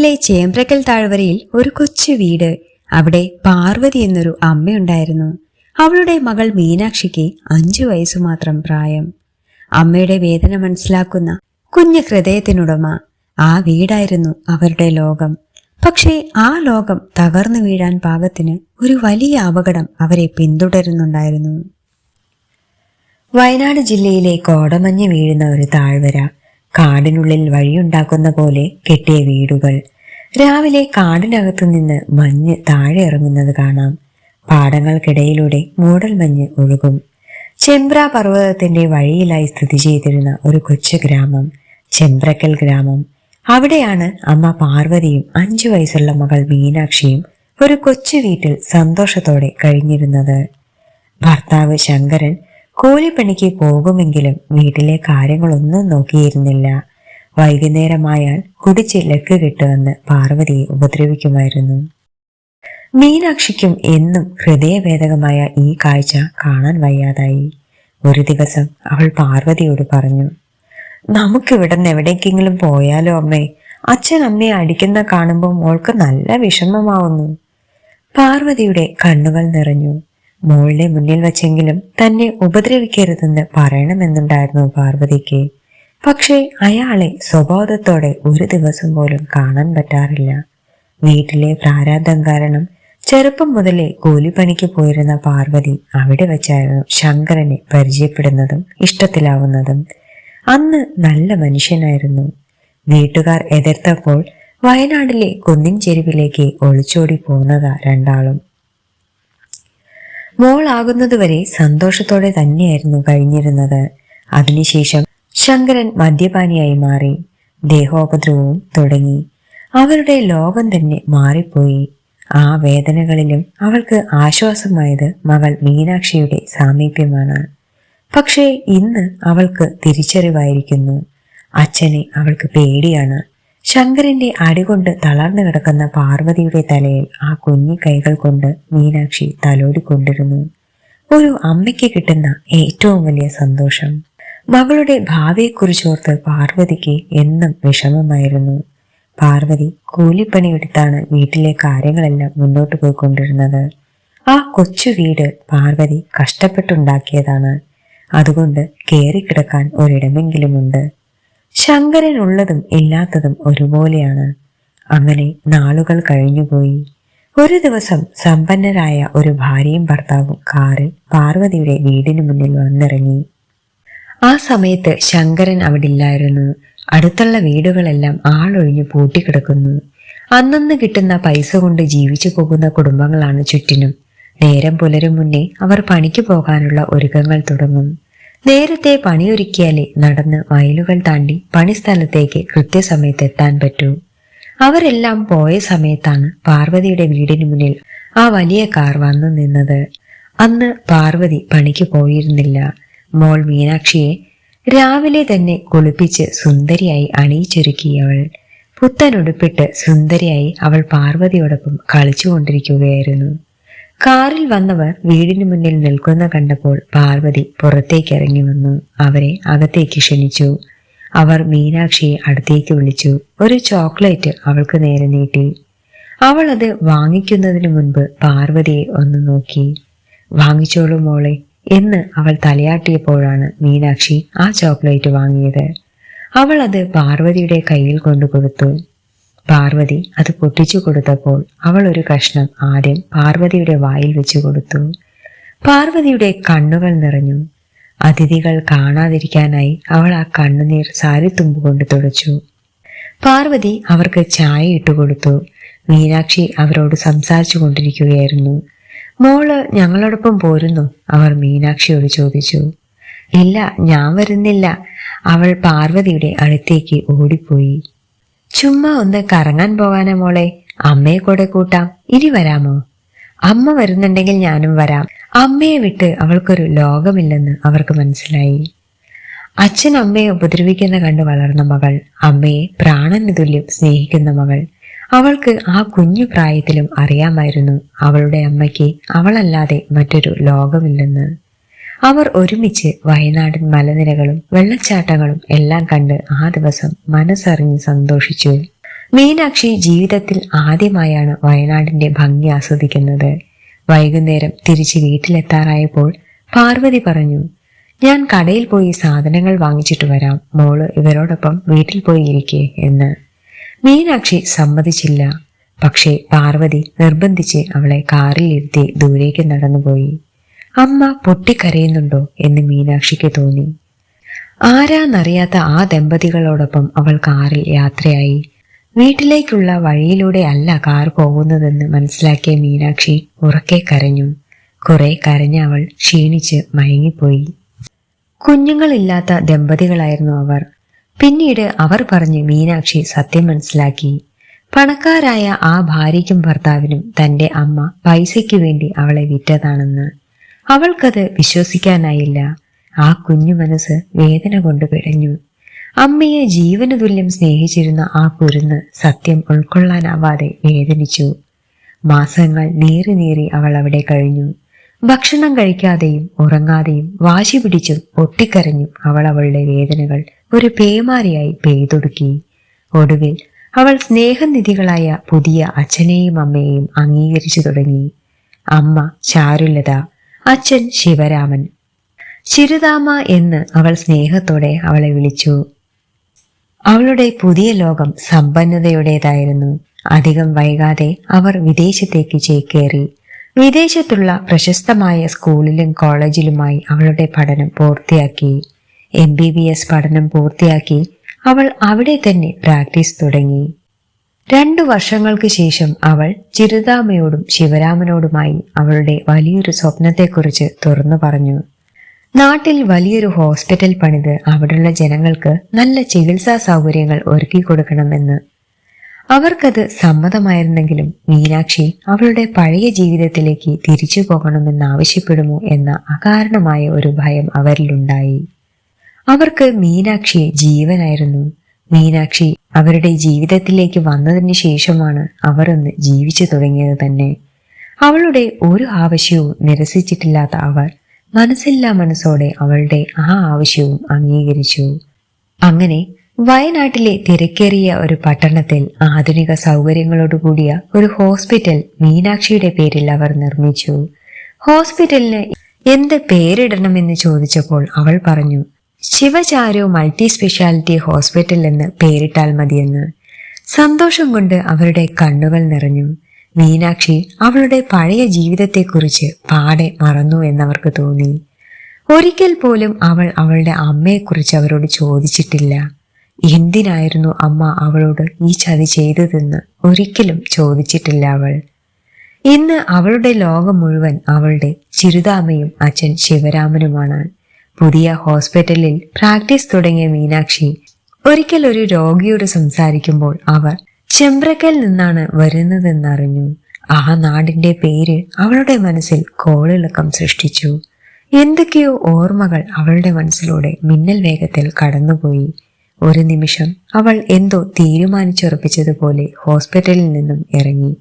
ിലെ ചേമ്പ്രക്കൽ താഴ്വരയിൽ ഒരു കൊച്ചു വീട്. അവിടെ പാർവതി എന്നൊരു അമ്മയുണ്ടായിരുന്നു. അവളുടെ മകൾ മീനാക്ഷിക്ക് അഞ്ചു വയസ്സു മാത്രം പ്രായം. അമ്മയുടെ വേദന മനസ്സിലാക്കുന്ന കുഞ്ഞു ഹൃദയത്തിനുടമ. ആ വീടായിരുന്നു അവരുടെ ലോകം. പക്ഷേ ആ ലോകം തകർന്നു വീഴാൻ പാകത്തിന് ഒരു വലിയ അപകടം അവരെ പിന്തുടരുന്നുണ്ടായിരുന്നു. വയനാട് ജില്ലയിലെ കോടമഞ്ഞ് വീഴുന്ന ഒരു താഴ്വര. കാടിനുള്ളിൽ വഴിയുണ്ടാക്കുന്ന പോലെ കെട്ടിയ വീടുകൾ. രാവിലെ കാടിനകത്തു നിന്ന് മഞ്ഞ് താഴെ ഇറങ്ങുന്നത് കാണാം. പാടങ്ങൾക്കിടയിലൂടെ മൂടൽ മഞ്ഞ് ഒഴുകും. ചെമ്പ്ര പർവതത്തിന്റെ വഴിയിലായി സ്ഥിതി ചെയ്തിരുന്ന ഒരു കൊച്ചു ഗ്രാമം ചെമ്പ്രക്കൽ ഗ്രാമം. അവിടെയാണ് അമ്മ പാർവതിയും അഞ്ചു വയസ്സുള്ള മകൾ മീനാക്ഷിയും ഒരു കൊച്ചു വീട്ടിൽ സന്തോഷത്തോടെ കഴിഞ്ഞിരുന്നത്. ഭർത്താവ് ശങ്കരൻ കൂലിപ്പണിക്ക് പോകുമെങ്കിലും വീട്ടിലെ കാര്യങ്ങളൊന്നും നോക്കിയിരുന്നില്ല. വൈകുന്നേരമായാൽ കുടിച്ച് ലക്ക് കിട്ടുമെന്ന് പാർവതിയെ ഉപദ്രവിക്കുമായിരുന്നു. മീനാക്ഷിക്കും എന്നും ഹൃദയഭേദകമായ ഈ കാഴ്ച കാണാൻ വയ്യാതായി. ഒരു ദിവസം അവൾ പാർവതിയോട് പറഞ്ഞു നമുക്കിവിടെ നിന്ന് എവിടേക്കെങ്കിലും പോയാലോ അമ്മേ? അച്ഛൻ അമ്മയെ അടിക്കുന്ന കാണുമ്പോൾ മോൾക്ക് നല്ല വിഷമമാവുന്നു. പാർവതിയുടെ കണ്ണുകൾ നിറഞ്ഞു. മോളുടെ മുന്നിൽ വച്ചെങ്കിലും തന്നെ ഉപദ്രവിക്കരുതെന്ന് പറയണമെന്നുണ്ടായിരുന്നു പാർവതിക്ക്. പക്ഷേ അയാളെ സ്വബോധത്തോടെ ഒരു ദിവസം പോലും കാണാൻ പറ്റാറില്ല. വീട്ടിലെ പ്രാരാബ്ദം കാരണം ചെറുപ്പം മുതലേ കൂലിപ്പണിക്ക് പോയിരുന്ന പാർവതി അവിടെ വെച്ചായിരുന്നു ശങ്കരനെ പരിചയപ്പെടുന്നതും ഇഷ്ടത്തിലാവുന്നതും. അന്ന് നല്ല മനുഷ്യനായിരുന്നു. വീട്ടുകാർ എതിർത്തപ്പോൾ വയനാടിലെ കുന്നിൻ ചെരുവിലേക്ക് ഒളിച്ചോടി പോന്നതാ രണ്ടാളും. മോളാകുന്നതുവരെ സന്തോഷത്തോടെ തന്നെയായിരുന്നു കഴിഞ്ഞിരുന്നത്. അതിനുശേഷം ശങ്കരൻ മദ്യപാനിയായി മാറി. ദേഹോപദ്രവവും തുടങ്ങി. അവരുടെ ലോകം തന്നെ മാറിപ്പോയി. ആ വേദനകളിലും അവൾക്ക് ആശ്വാസമായത് മകൾ മീനാക്ഷിയുടെ സാമീപ്യമാണ്. പക്ഷേ ഇന്ന് അവൾക്ക് തിരിച്ചറിവായിരിക്കുന്നു. അച്ഛനെ അവൾക്ക് പേടിയാണ്. ശങ്കരന്റെ അടികൊണ്ട് തളർന്നു കിടക്കുന്ന പാർവതിയുടെ തലയിൽ ആ കുഞ്ഞി കൈകൾ കൊണ്ട് മീനാക്ഷി തലോടിക്കൊണ്ടിരുന്നു. ഒരു അമ്മയ്ക്ക് കിട്ടുന്ന ഏറ്റവും വലിയ സന്തോഷം. മകളുടെ ഭാവിയെക്കുറിച്ചോർത്ത് പാർവതിക്ക് എന്നും വിഷമമായിരുന്നു. പാർവതി കൂലിപ്പണിയെടുത്താണ് വീട്ടിലെ കാര്യങ്ങളെല്ലാം മുന്നോട്ട് പോയിക്കൊണ്ടിരുന്നത്. ആ കൊച്ചു വീട് പാർവതി കഷ്ടപ്പെട്ടുണ്ടാക്കിയതാണ്. അതുകൊണ്ട് കയറിക്കിടക്കാൻ ഒരിടമെങ്കിലുമുണ്ട്. ശങ്കരൻ ഉള്ളതും ഇല്ലാത്തതും ഒരുപോലെയാണ്. അങ്ങനെ നാളുകൾ കഴിഞ്ഞുപോയി ഒരു ദിവസം സമ്പന്നരായ ഒരു ഭാര്യയും ഭർത്താവും കാറിൽ പാർവതിയുടെ വീടിന് മുന്നിൽ വന്നിറങ്ങി. ആ സമയത്ത് ശങ്കരൻ അവിടെ ഇല്ലായിരുന്നു അടുത്തുള്ള വീടുകളെല്ലാം ആളൊഴിഞ്ഞു പൂട്ടിക്കിടക്കുന്നു. അന്നന്ന് കിട്ടുന്ന പൈസ കൊണ്ട് ജീവിച്ചു പോകുന്ന കുടുംബങ്ങളാണ് ചുറ്റിനും. നേരം പുലരും മുന്നേ അവർ പണിക്ക് പോകാനുള്ള ഒരുക്കങ്ങൾ തുടങ്ങും. നേരത്തെ പണിയൊരുക്കിയാലേ നടന്ന് മൈലുകൾ താണ്ടി പണിസ്ഥലത്തേക്ക് കൃത്യസമയത്ത് എത്താൻ പറ്റൂ. അവരെല്ലാം പോയ സമയത്താണ് പാർവതിയുടെ വീടിന് മുന്നിൽ ആ വലിയ കാർ വന്നു നിന്നത്. അന്ന് പാർവതി പണിക്ക് പോയിരുന്നില്ല. മോൾ മീനാക്ഷിയെ രാവിലെ തന്നെ കുളിപ്പിച്ച് സുന്ദരിയായി അണിയിച്ചൊരുക്കിയവൾ. പുത്തനുടുപ്പിട്ട് സുന്ദരിയായി അവൾ പാർവതിയോടൊപ്പം കളിച്ചുകൊണ്ടിരിക്കുകയായിരുന്നു. കാറിൽ വന്നവർ വീടിന് മുന്നിൽ നിൽക്കുന്ന കണ്ടപ്പോൾ പാർവതി പുറത്തേക്ക് ഇറങ്ങി വന്നു. അവരെ അകത്തേക്ക് ക്ഷണിച്ചു. അവർ മീനാക്ഷിയെ അടുത്തേക്ക് വിളിച്ചു. ഒരു ചോക്ലേറ്റ് അവൾക്ക് നേരെ നീട്ടി. അവൾ അത് വാങ്ങിക്കുന്നതിന് മുൻപ് പാർവതിയെ ഒന്ന് നോക്കി. വാങ്ങിച്ചോളൂ മോളെ എന്ന് അവൾ തലയാട്ടിയപ്പോഴാണ് മീനാക്ഷി ആ ചോക്ലേറ്റ് വാങ്ങിയത്. അവൾ അത് പാർവതിയുടെ കയ്യിൽ കൊണ്ടു കൊടുത്തു പാർവതി അത് പൊട്ടിച്ചു കൊടുത്തപ്പോൾ അവൾ ഒരു കഷ്ണം ആദ്യം പാർവതിയുടെ വായിൽ വെച്ചു കൊടുത്തു. പാർവതിയുടെ കണ്ണുകൾ നിറഞ്ഞു. അതിഥികൾ കാണാതിരിക്കാനായി അവൾ ആ കണ്ണുനീർ സാരിത്തുമ്പ് കൊണ്ട് തുടച്ചു. പാർവതി അവർക്ക് ചായ ഇട്ടുകൊടുത്തു മീനാക്ഷി അവരോട് സംസാരിച്ചു കൊണ്ടിരിക്കുകയായിരുന്നു. മോൾ ഞങ്ങളോടൊപ്പം പോരുന്നു അവർ മീനാക്ഷിയോട് ചോദിച്ചു. ഇല്ല ഞാൻ വരുന്നില്ല. അവൾ പാർവതിയുടെ അടുത്തേക്ക് ഓടിപ്പോയി. ചുമ്മാ ഒന്ന് കറങ്ങാൻ പോകാനാ മോളെ. അമ്മയെ കൂടെ കൂട്ടാം. ഇനി വരാമോ? അമ്മ വരുന്നുണ്ടെങ്കിൽ ഞാനും വരാം. അമ്മയെ വിട്ട് അവൾക്കൊരു ലോകമില്ലെന്ന് അവർക്ക് മനസ്സിലായി. അച്ഛൻ അമ്മയെ ഉപദ്രവിക്കുന്ന കണ്ട് വളർന്ന മകൾ അമ്മയെ പ്രാണന് തുല്യം സ്നേഹിക്കുന്ന മകൾ. അവൾക്ക് ആ കുഞ്ഞു പ്രായത്തിലും അറിയാമായിരുന്നു അവളുടെ അമ്മയ്ക്ക് അവളല്ലാതെ മറ്റൊരു ലോകമില്ലെന്ന്. അവർ ഒരുമിച്ച് വയനാടൻ മലനിരകളും വെള്ളച്ചാട്ടങ്ങളും എല്ലാം കണ്ട് ആ ദിവസം മനസ്സറിഞ്ഞ് സന്തോഷിച്ചു. മീനാക്ഷി ജീവിതത്തിൽ ആദ്യമായാണ് വയനാടിന്റെ ഭംഗി ആസ്വദിക്കുന്നത്. വൈകുന്നേരം തിരിച്ച് വീട്ടിലെത്താറായപ്പോൾ പാർവതി പറഞ്ഞു ഞാൻ കടയിൽ പോയി സാധനങ്ങൾ വാങ്ങിച്ചിട്ട് വരാം. മോൾ ഇവരോടൊപ്പം വീട്ടിൽ പോയി ഇരിക്കേ എന്ന്. മീനാക്ഷി സമ്മതിച്ചില്ല. പക്ഷേ പാർവതി നിർബന്ധിച്ച് അവളെ കാറിൽ ഇരുത്തി ദൂരേക്ക് നടന്നുപോയി. അമ്മ പൊട്ടിക്കരയുന്നുണ്ടോ എന്ന് മീനാക്ഷിക്ക് തോന്നി. ആരാന്നറിയാത്ത ആ ദമ്പതികളോടൊപ്പം അവൾ കാറിൽ യാത്രയായി. വീട്ടിലേക്കുള്ള വഴിയിലൂടെ അല്ല കാർ പോകുന്നതെന്ന് മനസ്സിലാക്കിയ മീനാക്ഷി ഉറക്കെ കരഞ്ഞു. കുറെ കരഞ്ഞ അവൾ ക്ഷീണിച്ച് മയങ്ങിപ്പോയി. കുഞ്ഞുങ്ങളില്ലാത്ത ദമ്പതികളായിരുന്നു അവർ. പിന്നീട് അവർ പറഞ്ഞ് മീനാക്ഷി സത്യം മനസ്സിലാക്കി. പണക്കാരായ ആ ഭാര്യയ്ക്കും ഭർത്താവിനും തന്റെ അമ്മ പൈസയ്ക്ക് വേണ്ടി അവളെ വിറ്റതാണെന്ന്. അവൾക്കത് വിശ്വസിക്കാനായില്ല. ആ കുഞ്ഞു മനസ്സ് വേദന കൊണ്ട് പിടഞ്ഞു. അമ്മയെ ജീവന തുല്യം സ്നേഹിച്ചിരുന്ന ആ കുരുന്ന് സത്യം ഉൾക്കൊള്ളാനാവാതെ വേദനിച്ചു. മാസങ്ങൾ നീറി നീറി അവൾ അവിടെ കഴിഞ്ഞു. ഭക്ഷണം കഴിക്കാതെയും ഉറങ്ങാതെയും വാശി പിടിച്ചും ഒട്ടിക്കരഞ്ഞും അവൾ അവളുടെ വേദനകൾ ഒരു പേമാരിയായി പെയ്തൊടുക്കി. ഒടുവിൽ അവൾ സ്നേഹനിധികളായ പുതിയ അച്ഛനെയും അമ്മയെയും അംഗീകരിച്ചു തുടങ്ങി. അമ്മ ചാരുലത അച്ഛൻ ശിവരാമൻ. ചിരുതാമ എന്ന് അവൾ സ്നേഹത്തോടെ അവളെ വിളിച്ചു. അവളുടെ പുതിയ ലോകം സമ്പന്നതയുടേതായിരുന്നു. അധികം വൈകാതെ അവർ വിദേശത്തേക്ക് ചേക്കേറി വിദേശത്തുള്ള പ്രശസ്തമായ സ്കൂളിലും കോളേജിലുമായി അവളുടെ പഠനം പൂർത്തിയാക്കി. എം ബി ബി എസ് പഠനം പൂർത്തിയാക്കി അവൾ അവിടെ തന്നെ പ്രാക്ടീസ് തുടങ്ങി. രണ്ടു വർഷങ്ങൾക്ക് ശേഷം അവൾ ചിരുതാമയോടും ശിവരാമനോടുമായി അവളുടെ വലിയൊരു സ്വപ്നത്തെക്കുറിച്ച് തുറന്നു പറഞ്ഞു. നാട്ടിൽ വലിയൊരു ഹോസ്പിറ്റൽ പണിത് അവിടെയുള്ള ജനങ്ങൾക്ക് നല്ല ചികിത്സാ സൗകര്യങ്ങൾ ഒരുക്കി കൊടുക്കണമെന്ന്. അവർക്കത് സമ്മതമായിരുന്നെങ്കിലും മീനാക്ഷി അവളുടെ പഴയ ജീവിതത്തിലേക്ക് തിരിച്ചു പോകണമെന്ന് ആവശ്യപ്പെടുമോ എന്ന അകാരണമായ ഒരു ഭയം അവരിലുണ്ടായി. അവർക്ക് മീനാക്ഷിയെ ജീവനായിരുന്നു. മീനാക്ഷി അവരുടെ ജീവിതത്തിലേക്ക് വന്നതിന് ശേഷമാണ് അവർ ഒന്ന് ജീവിച്ചു തുടങ്ങിയത് തന്നെ. അവളുടെ ഒരു ആവശ്യവും നിരസിച്ചിട്ടില്ലാത്ത അവർ മനസ്സില്ലാ മനസ്സോടെ അവളുടെ ആ ആവശ്യവും അംഗീകരിച്ചു. അങ്ങനെ വയനാട്ടിലെ തിരക്കേറിയ ഒരു പട്ടണത്തിൽ ആധുനിക സൗകര്യങ്ങളോടുകൂടിയ ഒരു ഹോസ്പിറ്റൽ മീനാക്ഷിയുടെ പേരിൽ അവർ നിർമ്മിച്ചു. ഹോസ്പിറ്റലിന് എന്ത് പേരിടണമെന്ന് ചോദിച്ചപ്പോൾ അവൾ പറഞ്ഞു ശിവചാരു മൾട്ടി സ്പെഷ്യാലിറ്റി ഹോസ്പിറ്റൽ എന്ന് പേരിട്ടാൽ മതിയെന്ന് സന്തോഷം കൊണ്ട് അവരുടെ കണ്ണുകൾ നിറഞ്ഞു. മീനാക്ഷി അവളുടെ പഴയ ജീവിതത്തെക്കുറിച്ച് പാടെ മറന്നു എന്നവർക്ക് തോന്നി. ഒരിക്കൽ പോലും അവൾ അവളുടെ അമ്മയെക്കുറിച്ച് അവരോട് ചോദിച്ചിട്ടില്ല. എന്തിനായിരുന്നു അമ്മ അവളോട് ഈ ചതി ചെയ്തതെന്ന് ഒരിക്കലും ചോദിച്ചിട്ടില്ല അവൾ. ഇന്ന് അവളുടെ ലോകം മുഴുവൻ അവളുടെ ചിരുതാമയും അച്ഛൻ ശിവരാമനുമാണ്. പുതിയ ഹോസ്പിറ്റലിൽ പ്രാക്ടീസ് തുടങ്ങിയ മീനാക്ഷി ഒരിക്കൽ ഒരു രോഗിയോട് സംസാരിക്കുമ്പോൾ അവർ ചെമ്പ്രക്കൽ നിന്നാണ് വരുന്നതെന്നറിഞ്ഞു. ആ നാടിന്റെ പേര് അവളുടെ മനസ്സിൽ കോളിളക്കം സൃഷ്ടിച്ചു. എന്തൊക്കെയോ ഓർമ്മകൾ അവളുടെ മനസ്സിലൂടെ മിന്നൽ വേഗത്തിൽ കടന്നുപോയി. ഒരു നിമിഷം അവൾ എന്തോ തീരുമാനിച്ചുറപ്പിച്ചതുപോലെ ഹോസ്പിറ്റലിൽ നിന്നും ഇറങ്ങി.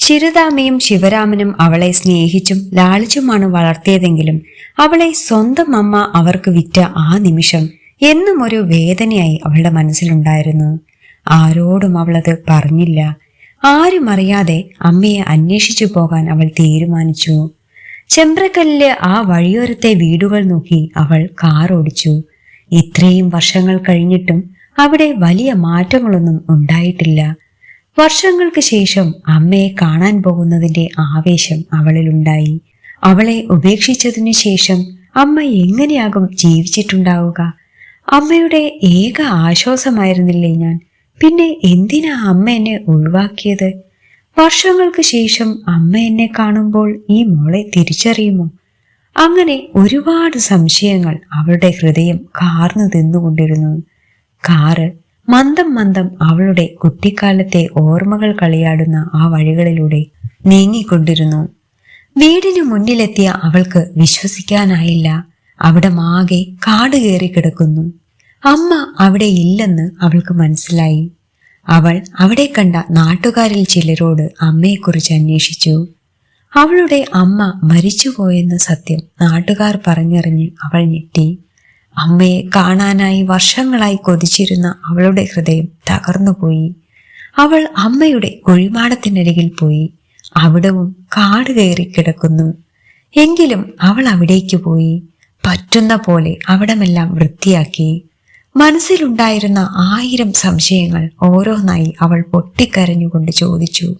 ചിരുതാമയും ശിവരാമനും അവളെ സ്നേഹിച്ചും ലാളിച്ചുമാണ് വളർത്തിയതെങ്കിലും അവളെ സ്വന്തം അമ്മ അവർക്ക് വിറ്റ ആ നിമിഷം എന്നും ഒരു വേദനയായി അവളുടെ മനസ്സിലുണ്ടായിരുന്നു. ആരോടും അവളത് പറഞ്ഞില്ല. ആരും അറിയാതെ അമ്മയെ അന്വേഷിച്ചു പോകാൻ അവൾ തീരുമാനിച്ചു. ചെമ്പ്രക്കല്ലിലെ ആ വഴിയോരത്തെ വീടുകൾ നോക്കി അവൾ കാർ ഓടിച്ചു ഇത്രയും വർഷങ്ങൾ കഴിഞ്ഞിട്ടും അവിടെ വലിയ മാറ്റങ്ങളൊന്നും ഉണ്ടായിട്ടില്ല. വർഷങ്ങൾക്ക് ശേഷം അമ്മയെ കാണാൻ പോകുന്നതിന്റെ ആവേശം അവളിലുണ്ടായി. അവളെ ഉപേക്ഷിച്ചതിനു ശേഷം അമ്മ എങ്ങനെയാകും ജീവിച്ചിട്ടുണ്ടാവുക? അമ്മയുടെ ഏക ആശ്വാസമായിരുന്നില്ലേ ഞാൻ? പിന്നെ എന്തിനാ അമ്മ എന്നെ ഒഴിവാക്കിയത്? വർഷങ്ങൾക്ക് ശേഷം അമ്മ എന്നെ കാണുമ്പോൾ ഈ മോളെ തിരിച്ചറിയുമോ? അങ്ങനെ ഒരുപാട് സംശയങ്ങൾ അവളുടെ ഹൃദയം കാർന്നു തിന്നുകൊണ്ടിരുന്നു കാറ് മന്ദം മന്ദം അവളുടെ കുട്ടിക്കാലത്തെ ഓർമ്മകൾ കളിയാടുന്ന ആ വഴികളിലൂടെ നീങ്ങിക്കൊണ്ടിരുന്നു. വീടിനു മുന്നിലെത്തിയ അവൾക്ക് വിശ്വസിക്കാനായില്ല. അവിടെ മാകെ കാട് കയറി കിടക്കുന്നു. അമ്മ അവിടെ ഇല്ലെന്ന് അവൾക്ക് മനസ്സിലായി. അവൾ അവിടെ കണ്ട നാട്ടുകാരിൽ ചിലരോട് അമ്മയെക്കുറിച്ച് അന്വേഷിച്ചു. അവളുടെ അമ്മ മരിച്ചുപോയെന്ന സത്യം നാട്ടുകാർ പറഞ്ഞറിഞ്ഞ് അവൾ ഞെട്ടി. അമ്മയെ കാണാനായി വർഷങ്ങളായി കൊതിച്ചിരുന്ന അവളുടെ ഹൃദയം തകർന്നുപോയി. അവൾ അമ്മയുടെ കുഴിമാടത്തിനരികിൽ പോയി. അവിടവും കാട് കയറി കിടക്കുന്നു. എങ്കിലും അവൾ അവിടേക്ക് പോയി. പറ്റുന്ന പോലെ അവിടമെല്ലാം വൃത്തിയാക്കി. മനസ്സിലുണ്ടായിരുന്ന ആയിരം സംശയങ്ങൾ ഓരോന്നായി അവൾ പൊട്ടിക്കരഞ്ഞുകൊണ്ട് ചോദിച്ചു.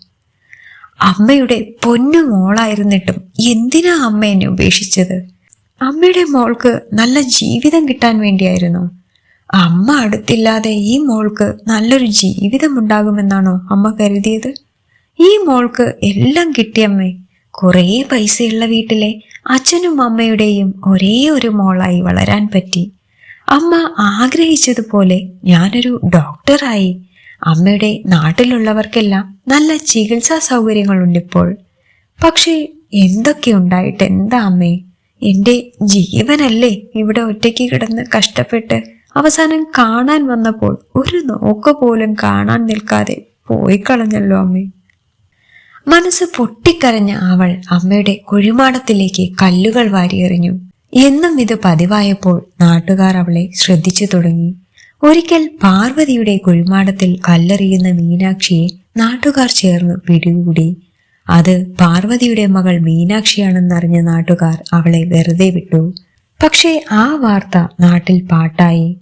അമ്മയുടെ പൊന്നു മോളായിരുന്നിട്ടും എന്തിനാ അമ്മ എന്നെ ഉപേക്ഷിച്ചത്? അമ്മയുടെ മോൾക്ക് നല്ല ജീവിതം കിട്ടാൻ വേണ്ടിയായിരുന്നു. അമ്മ അടുത്തില്ലാതെ ഈ മോൾക്ക് നല്ലൊരു ജീവിതം ഉണ്ടാകുമെന്നാണോ അമ്മ കരുതിയത്? ഈ മോൾക്ക് എല്ലാം കിട്ടിയമ്മേ കുറേ പൈസയുള്ള വീട്ടിലെ അച്ഛനും അമ്മയുടെയും ഒരേ ഒരു മോളായി വളരാൻ പറ്റി. അമ്മ ആഗ്രഹിച്ചതുപോലെ ഞാനൊരു ഡോക്ടറായി. അമ്മയുടെ നാട്ടിലുള്ളവർക്കെല്ലാം നല്ല ചികിത്സാ സൗകര്യങ്ങളുണ്ടിപ്പോൾ പക്ഷേ എന്തൊക്കെ ഉണ്ടായിട്ട് എന്താ അമ്മേ? എന്റെ ജീവനല്ലേ ഇവിടെ ഒറ്റയ്ക്ക് കിടന്ന് കഷ്ടപ്പെട്ട് അവസാനം കാണാൻ വന്നപ്പോൾ ഒരു നോക്ക പോലും കാണാൻ നിൽക്കാതെ പോയി കളഞ്ഞല്ലോ അമ്മേ. മനസ്സ് പൊട്ടിക്കരഞ്ഞ അവൾ അമ്മയുടെ കുഴിമാടത്തിലേക്ക് കല്ലുകൾ വാരിയെറിഞ്ഞു. എന്നും ഇത് പതിവായപ്പോൾ നാട്ടുകാർ അവളെ ശ്രദ്ധിച്ചു തുടങ്ങി. ഒരിക്കൽ പാർവതിയുടെ കുഴിമാടത്തിൽ കല്ലെറിയുന്ന മീനാക്ഷിയെ നാട്ടുകാർ ചേർന്ന് പിടികൂടി. അത് പാർവതിയുടെ മകൾ മീനാക്ഷിയാണെന്നറിഞ്ഞ നാട്ടുകാർ അവളെ വെറുതെ വിട്ടു. പക്ഷേ ആ വാർത്ത നാട്ടിൽ പാട്ടായി.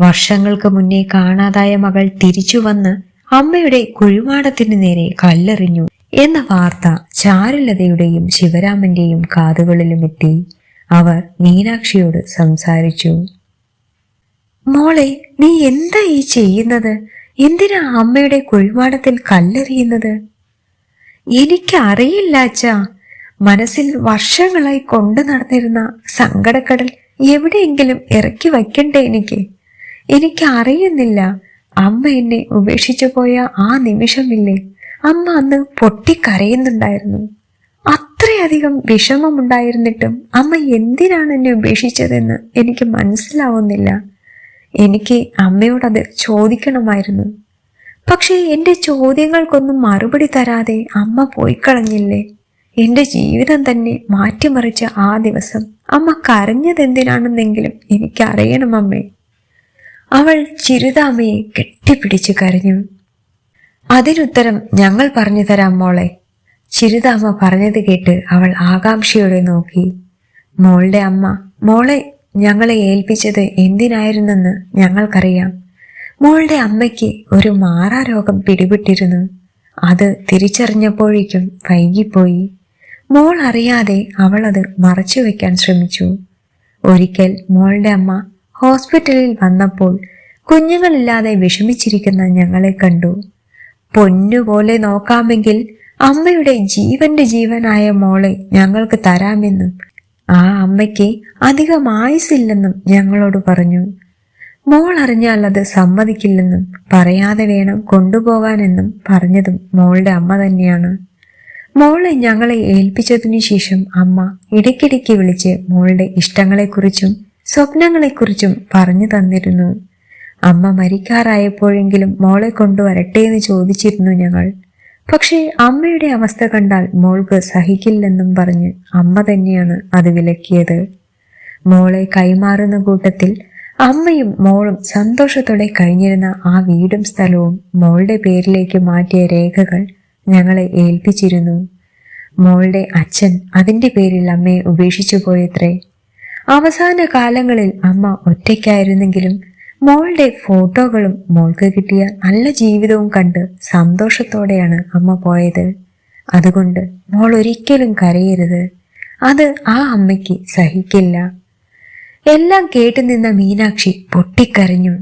വർഷങ്ങൾക്ക് മുന്നേ കാണാതായ മകൾ തിരിച്ചു വന്ന് അമ്മയുടെ കുഴിമാടത്തിനു നേരെ കല്ലെറിഞ്ഞു എന്ന വാർത്ത ചാരുലതയുടെയും ശിവരാമന്റെയും കാതുകളിലും എത്തി. അവർ മീനാക്ഷിയോട് സംസാരിച്ചു. മോളെ നീ എന്താ ഈ ചെയ്യുന്നത്? എന്തിനാ അമ്മയുടെ കുഴിമാടത്തിൽ കല്ലെറിയുന്നത്? എനിക്കറിയില്ല അച്ഛാ. മനസ്സിൽ വർഷങ്ങളായി കൊണ്ടു നടന്നിരുന്ന സങ്കടക്കടൽ എവിടെയെങ്കിലും ഇറക്കി വയ്ക്കണ്ടേ എനിക്ക്? എനിക്കറിയുന്നില്ല. അമ്മ എന്നെ ഉപേക്ഷിച്ചു പോയ ആ നിമിഷമില്ലേ? അമ്മ അന്ന് പൊട്ടിക്കരയുന്നുണ്ടായിരുന്നു. അത്രയധികം വിഷമമുണ്ടായിരുന്നിട്ടും അമ്മ എന്തിനാണ് എന്നെ ഉപേക്ഷിച്ചതെന്ന് എനിക്ക് മനസ്സിലാവുന്നില്ല. എനിക്ക് അമ്മയോടത് ചോദിക്കണമായിരുന്നു. പക്ഷേ എന്റെ ചോദ്യങ്ങൾക്കൊന്നും മറുപടി തരാതെ അമ്മ പോയി കളഞ്ഞില്ലേ എന്റെ ജീവിതം തന്നെ മാറ്റിമറിച്ച ആ ദിവസം അമ്മ കരഞ്ഞതെന്തിനാണെന്നെങ്കിലും എനിക്കറിയണം അമ്മേ. അവൾ ചിരുതാമ്മയെ കെട്ടിപ്പിടിച്ചു കരഞ്ഞു. അതിനുത്തരം ഞങ്ങൾ പറഞ്ഞു തരാം മോളെ. ചിരുതാമ്മ പറഞ്ഞത് കേട്ട് അവൾ ആകാംക്ഷയോടെ നോക്കി. മോളുടെ അമ്മ മോളെ ഞങ്ങളെ ഏൽപ്പിച്ചത് എന്തിനായിരുന്നെന്ന് ഞങ്ങൾക്കറിയാം. മോളുടെ അമ്മയ്ക്ക് ഒരു മാറാ രോഗം പിടിപെട്ടിരുന്നു. അത് തിരിച്ചറിഞ്ഞപ്പോഴേക്കും വൈകിപ്പോയി. മോൾ അറിയാതെ അവൾ അത് മറച്ചു വെക്കാൻ ശ്രമിച്ചു. ഒരിക്കൽ മോളുടെ അമ്മ ഹോസ്പിറ്റലിൽ വന്നപ്പോൾ കുഞ്ഞുങ്ങളില്ലാതെ വിഷമിച്ചിരിക്കുന്ന ഞങ്ങളെ കണ്ടു. പൊന്നുപോലെ നോക്കാമെങ്കിൽ അമ്മയുടെ ജീവന്റെ ജീവനായ മോളെ ഞങ്ങൾക്ക് തരാമെന്നും ആ അമ്മയ്ക്ക് അധികം ആയുസില്ലെന്നും ഞങ്ങളോട് പറഞ്ഞു. മോൾ അറിഞ്ഞാൽ അത് സമ്മതിക്കില്ലെന്നും പറയാതെ വേണം കൊണ്ടുപോകാനെന്നും പറഞ്ഞതും മോളുടെ അമ്മ തന്നെയാണ്. മോളെ ഞങ്ങളെ ഏൽപ്പിച്ചതിനു ശേഷം അമ്മ ഇടയ്ക്കിടയ്ക്ക് വിളിച്ച് മോളുടെ ഇഷ്ടങ്ങളെക്കുറിച്ചും സ്വപ്നങ്ങളെക്കുറിച്ചും പറഞ്ഞു തന്നിരുന്നു. അമ്മ മരിക്കാറായപ്പോഴെങ്കിലും മോളെ കൊണ്ടുവരട്ടെ എന്ന് ചോദിച്ചിരുന്നു ഞങ്ങൾ. പക്ഷേ അമ്മയുടെ അവസ്ഥ കണ്ടാൽ മോൾക്ക് സഹിക്കില്ലെന്നും പറഞ്ഞ് അമ്മ തന്നെയാണ് അത് വിലക്കിയത്. മോളെ കൈമാറുന്ന കൂട്ടത്തിൽ അമ്മയും മോളും സന്തോഷത്തോടെ കഴിഞ്ഞിരുന്ന ആ വീടും സ്ഥലവും മോളുടെ പേരിലേക്ക് മാറ്റിയ രേഖകൾ ഞങ്ങളെ ഏൽപ്പിച്ചിരുന്നു. മോളുടെ അച്ഛൻ അതിന്റെ പേരിൽ അമ്മയെ ഉപേക്ഷിച്ചു പോയത്രേ. അവസാന കാലങ്ങളിൽ അമ്മ ഒറ്റയ്ക്കായിരുന്നെങ്കിലും മോളുടെ ഫോട്ടോകളും മോൾക്ക് കിട്ടിയ നല്ല ജീവിതവും കണ്ട് സന്തോഷത്തോടെയാണ് അമ്മ പോയത്. അതുകൊണ്ട് മോൾ ഒരിക്കലും കരയരുത്. അത് ആ അമ്മയ്ക്ക് സഹിക്കില്ല. എല്ലാം കേട്ടു നിന്ന മീനാക്ഷി പൊട്ടിക്കരഞ്ഞു.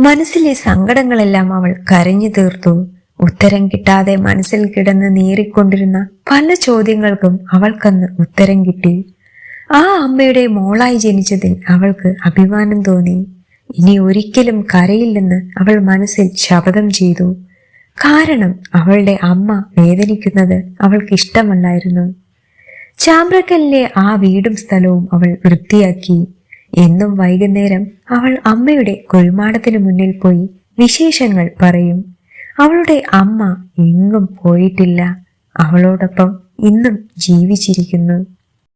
മനസ്സിലെ സങ്കടങ്ങളെല്ലാം അവൾ കരഞ്ഞു തീർത്തു. ഉത്തരം കിട്ടാതെ മനസ്സിൽ കിടന്ന് നീറിക്കൊണ്ടിരുന്ന പല ചോദ്യങ്ങൾക്കും അവൾക്കന്ന് ഉത്തരം കിട്ടി. ആ അമ്മയുടെ മോളായി ജനിച്ചതിൽ അവൾക്ക് അഭിമാനം തോന്നി. ഇനി ഒരിക്കലും കരയില്ലെന്ന് അവൾ മനസ്സിൽ ശപഥം ചെയ്തു. കാരണം അവളുടെ അമ്മ വേദനിക്കുന്നത് അവൾക്ക് ഇഷ്ടമല്ലായിരുന്നു. ചാമ്പ്രക്കലിലെ ആ വീടും സ്ഥലവും അവൾ വൃത്തിയാക്കി. എന്നും വൈകുന്നേരം അവൾ അമ്മയുടെ കുഴിമാടത്തിനു മുന്നിൽ പോയി വിശേഷങ്ങൾ പറയും. അവളുടെ അമ്മ എങ്ങും പോയിട്ടില്ല. അവളോടൊപ്പം ഇന്നും ജീവിച്ചിരിക്കുന്നു.